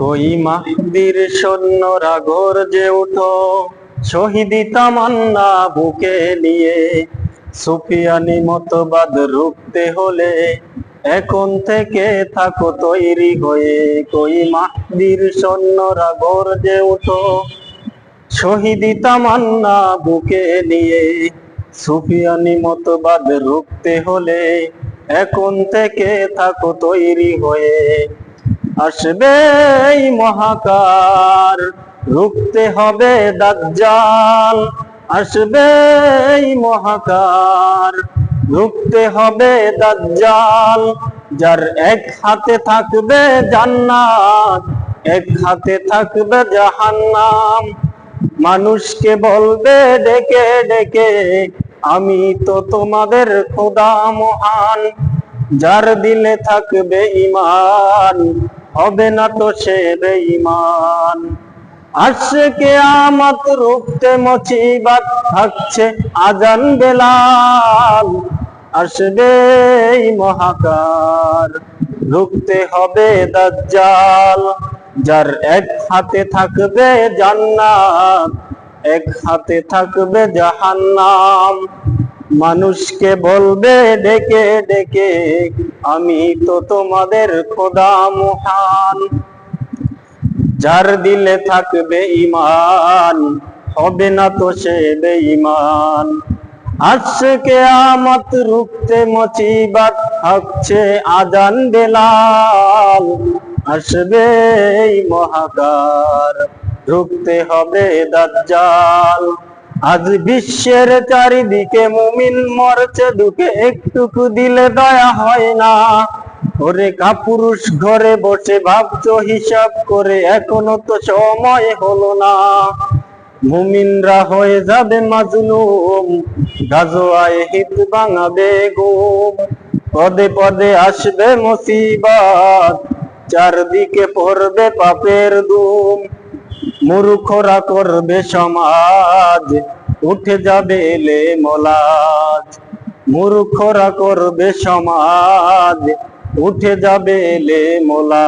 কই মাহদির সৈন্যরা গর্জে উঠো? শহীদি তামান্না বুকে নিয়ে সুফিয়ানি মতবাদ রুখতে হলে এখন থেকে থাকো তৈরি হয়ে। কই মাহদির সৈন্যরা গর্জে উঠো? শহীদি তামান্না বুকে নিয়ে সুফিয়ানি মতবাদ রুখতে হলে এখন থেকে থাকো তৈরি হয়ে। আসবে মহাকার। রুখতে হবে দাজ্জাল। আসবে মহাকার। রুখতে হবে দাজ্জাল। যার এক হাতে থাকবে জান্নাত, এক হাতে থাকবে জাহান্নাম। মানুষকে বলবে, ডেকে ডেকে, আমি তো তোমাদের খোদা মহান। যার দিলে থাকবে ইমান হবে না তো সে বেঈমান আসছে কে আমত রুখতে মুসিবত, থাকছে আজান বেলাল। আসবে মহাকার, রুখতে হবে দাজ্জাল। যার এক হাতে থাকবে জান্নাত, এক হাতে থাকবে জাহান্নাম। মানুষকে বলবে, ডেকে ডেকে, আমি তো তোমাদের খোদা মহান। যার দিলে থাকবে ইমান হবে না তো সে বেঈমান। আসছে আমত রুখতে মুসিবত হচ্ছে আজান বেলাল। আসবে মহাকার, রুখতে হবে দাজ্জাল। আজ বিশ্বের চারিদিকে মুমিন মরছে দুঃখে একটুকু দিলে দয়া হয় না। ওরে কাপুরুষ ঘরে বসে ভাবছ হিসাব করে, এখনও তো সময় হলো না। মুমিনরা হয়ে যাবে মাজলুম, গাজোয়ায় হিত ভাঙাবে গুম পদে পদে আসবে মুসিবত, চারদিকে পড়বে পাপের দুম। মূর্খরা করবে সমাজ উঠে যাবে এলে মলাজ। মূর্খরা করবে সমাজ উঠে যাবে এলে মোলা